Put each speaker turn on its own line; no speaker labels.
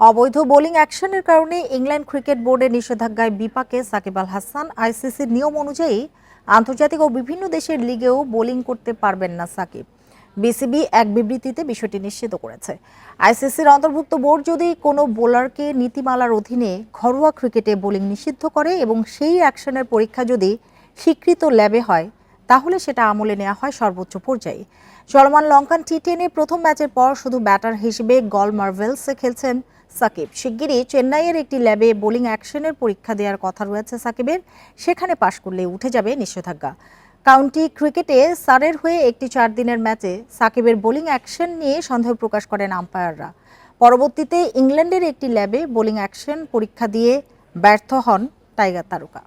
অবৈধ বোলিং অ্যাকশনের কারণে ইংল্যান্ড ক্রিকেট বোর্ডের নিষেধাজ্ঞায় বিপাকে সাকিব আল হাসান, আইসিসির নিয়ম অনুযায়ী আন্তর্জাতিক ও বিভিন্ন দেশের লিগেও বোলিং করতে পারবেন না সাকিব। বিসিবি এক বিবৃতিতে বিষয়টি নিশ্চিত করেছে। আইসিসির অন্তর্ভুক্ত বোর্ড যদি কোনো বোলারকে নীতিমালার অধীনে ঘরোয়া ক্রিকেটে বোলিং নিষিদ্ধ করে এবং সেই অ্যাকশনের পরীক্ষা যদি স্বীকৃত ল্যাবে হয় তাহলে সেটা আমলে নেওয়া হয় সর্বোচ্চ পর্যায়ে। চলমান লঙ্কান টি টেনে প্রথম ম্যাচের পর শুধু ব্যাটার হিসেবে গল মার্ভেলসে খেলছেন সাকিব। শিগগিরই চেন্নাইয়ের একটি ল্যাবে বোলিং অ্যাকশনের পরীক্ষা দেওয়ার কথা রয়েছে সাকিবের। সেখানে পাশ করলে উঠে যাবে নিষেধাজ্ঞা। কাউন্টি ক্রিকেটে সারের হয়ে একটি চার দিনের ম্যাচে সাকিবের বোলিং অ্যাকশন নিয়ে সন্দেহ প্রকাশ করেন আম্পায়াররা। পরবর্তীতে ইংল্যান্ডের একটি ল্যাবে বোলিং অ্যাকশন পরীক্ষা দিয়ে ব্যর্থ হন টাইগার তারকা।